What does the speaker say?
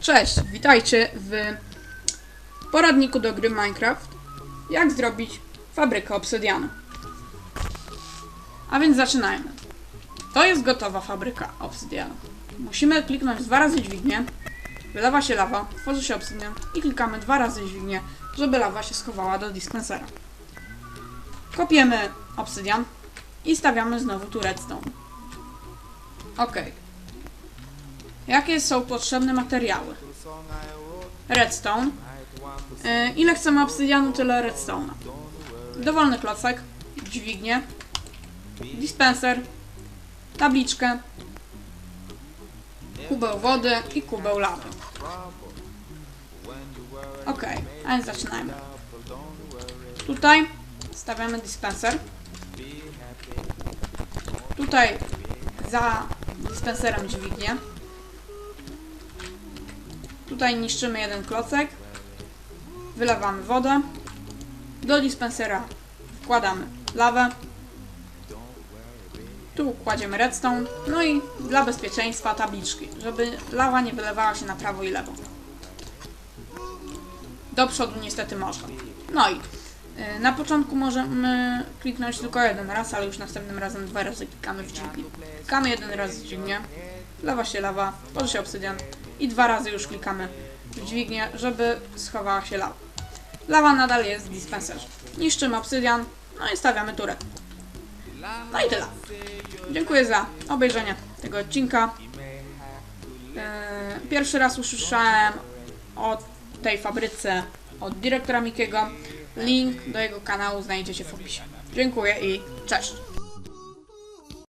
Cześć, witajcie w poradniku do gry Minecraft. Jak zrobić fabrykę obsydianu. A więc zaczynajmy. To jest gotowa fabryka obsydianu. Musimy kliknąć dwa razy dźwignię, wylewa się lawa, tworzy się obsydian i klikamy dwa razy dźwignię, żeby lawa się schowała do dispensera. Kopiemy obsydian i stawiamy znowu tu redstone. Ok. Jakie są potrzebne materiały? Redstone. Y, ile chcemy obsydianu, tyle redstone'a. Dowolny klocek, dźwignię, dispenser, tabliczkę, kubeł wody i kubeł lawy. Ok, a więc zaczynajmy. Tutaj stawiamy dispenser. Tutaj za dispenserem dźwignię. Tutaj niszczymy jeden klocek. Wylewamy wodę. Do dispensera wkładamy lawę. Tu kładziemy redstone. No i dla bezpieczeństwa tabliczki, żeby lawa nie wylewała się na prawo i lewo. Do przodu niestety można. No i na początku możemy kliknąć tylko jeden raz, ale już następnym razem dwa razy klikamy w dźwignię. Klikamy jeden raz w dźwignię, lewa się lawa, tworzy się obsydian i dwa razy już klikamy w dźwignię, żeby schowała się lawa. Lawa nadal jest w dispenserze. Niszczymy obsydian, no i stawiamy turę. No i tyle. Dziękuję za obejrzenie tego odcinka. Eee, Pierwszy raz usłyszałem o tej fabryce od dyrektora Mikiego. Link do jego kanału znajdziecie w opisie. Dziękuję i cześć.